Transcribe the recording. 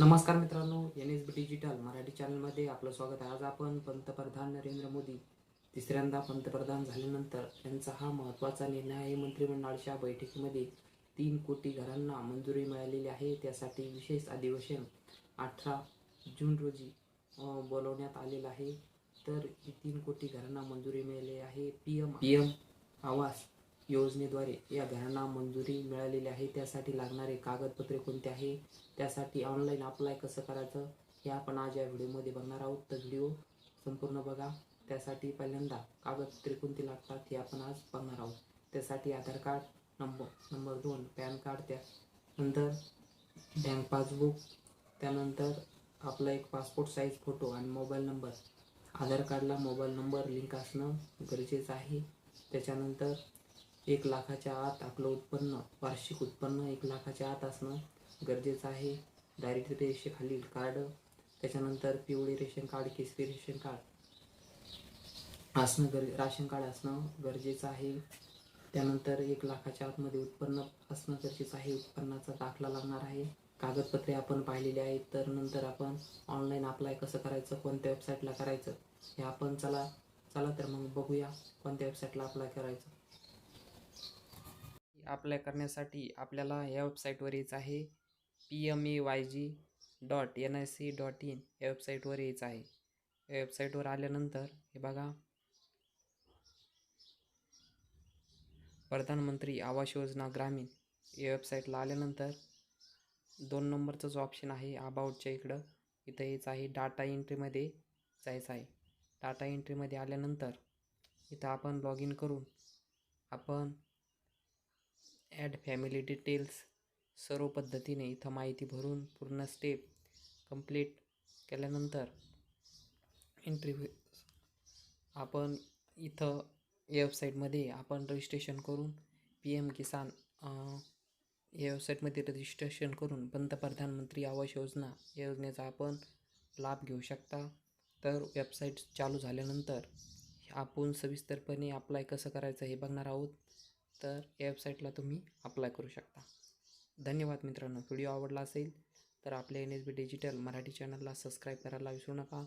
नमस्कार मित्रांनो N S B digital Marathi चॅनलमध्ये आपलं स्वागत आहे. आज आपण पंतप्रधान नरेंद्र मोदी तिसऱ्यांदा पंतप्रधान झाल्यानंतर त्यांचा हा महत्त्वाचा निर्णय आहे. मंत्रिमंडळाच्या बैठकीमध्ये तीन कोटी घरांना मंजुरी मिळालेली आहे. त्यासाठी विशेष अधिवेशन अठरा जून रोजी बोलवण्यात आलेलं आहे. तर ही तीन कोटी घरांना मंजुरी मिळाली आहे. P M P M. Awas योजनेद्वारे या घरांना मंजुरी मिळालेली आहे. त्यासाठी लागणारे कागदपत्रे कोणते आहे? त्यासाठी ऑनलाईन अप्लाय कसं करायचं? हे आपण आज या व्हिडिओमध्ये बघणार आहोत. तर व्हिडिओ संपूर्ण बघा. त्यासाठी पहिल्यांदा कागदपत्रे कोणती लागतात हे आपण आज बघणार आहोत. त्यासाठी आधार कार्ड नंबर नंबर दोन पॅन कार्ड त्यानंतर बँक पासबुक त्यानंतर आपला एक पासपोर्ट साईज फोटो आणि मोबाईल नंबर आधार कार्डला मोबाईल नंबर लिंक असणं गरजेचं आहे. त्याच्यानंतर एक लाखाच्या आत आपलं उत्पन्न वार्षिक उत्पन्न एक लाखाच्या आत असणं गरजेचं आहे. दारिद्र्य रेषेखालील कार्ड त्याच्यानंतर पिवळे रेशन कार्ड केसरी रेशन कार्ड असणं गर राशन कार्ड असणं गरजेचं आहे. त्यानंतर एक लाखाच्या आतमध्ये उत्पन्न असणं गरजेचं आहे. उत्पन्नाचा दाखला लागणार आहे. कागदपत्रे आपण पाहिलेली आहेत तर नंतर आपण ऑनलाईन अप्लाय कसं करायचं कोणत्या वेबसाईटला करायचं हे आपण चला चला तर मग बघूया कोणत्या वेबसाईटला अप्लाय करायचं. अप्लाय करण्यासाठी आपल्याला या वेबसाईटवर यायचं आहे. P M A Y G dot N I C dot in या वेबसाईटवर यायचं आहे. या वेबसाईटवर आल्यानंतर हे बघा. प्रधानमंत्री आवास योजना ग्रामीण या वेबसाईटला आल्यानंतर दोन नंबरचा जो ऑप्शन आहे अबाउटच्या इकडं इथं यायचं आहे डाटा एंट्रीमध्ये जायचं आहे. डाटा एंट्रीमध्ये आल्यानंतर इथं आपण लॉग इन करून आपण ॲड फॅमिली डिटेल्स सर्व पद्धतीने इथं माहिती भरून पूर्ण स्टेप कंप्लीट केल्यानंतर इंटरव्ह्यू आपण इथं या वेबसाईटमध्ये आपण रजिस्ट्रेशन करून पी एम किसान या वेबसाईटमध्ये रजिस्ट्रेशन करून पंतप्रधानमंत्री आवास योजना या योजनेचा आपण लाभ घेऊ शकता. तर वेबसाईट चालू झाल्यानंतर आपण सविस्तरपणे अप्लाय कसं करायचं हे बघणार आहोत. तर या वेबसाईटला तुम्ही अप्लाय करू शकता. धन्यवाद मित्रांनो. व्हिडिओ आवडला असेल तर आपल्या N S B digital Marathi चॅनलला सबस्क्राईब करायला विसरू नका.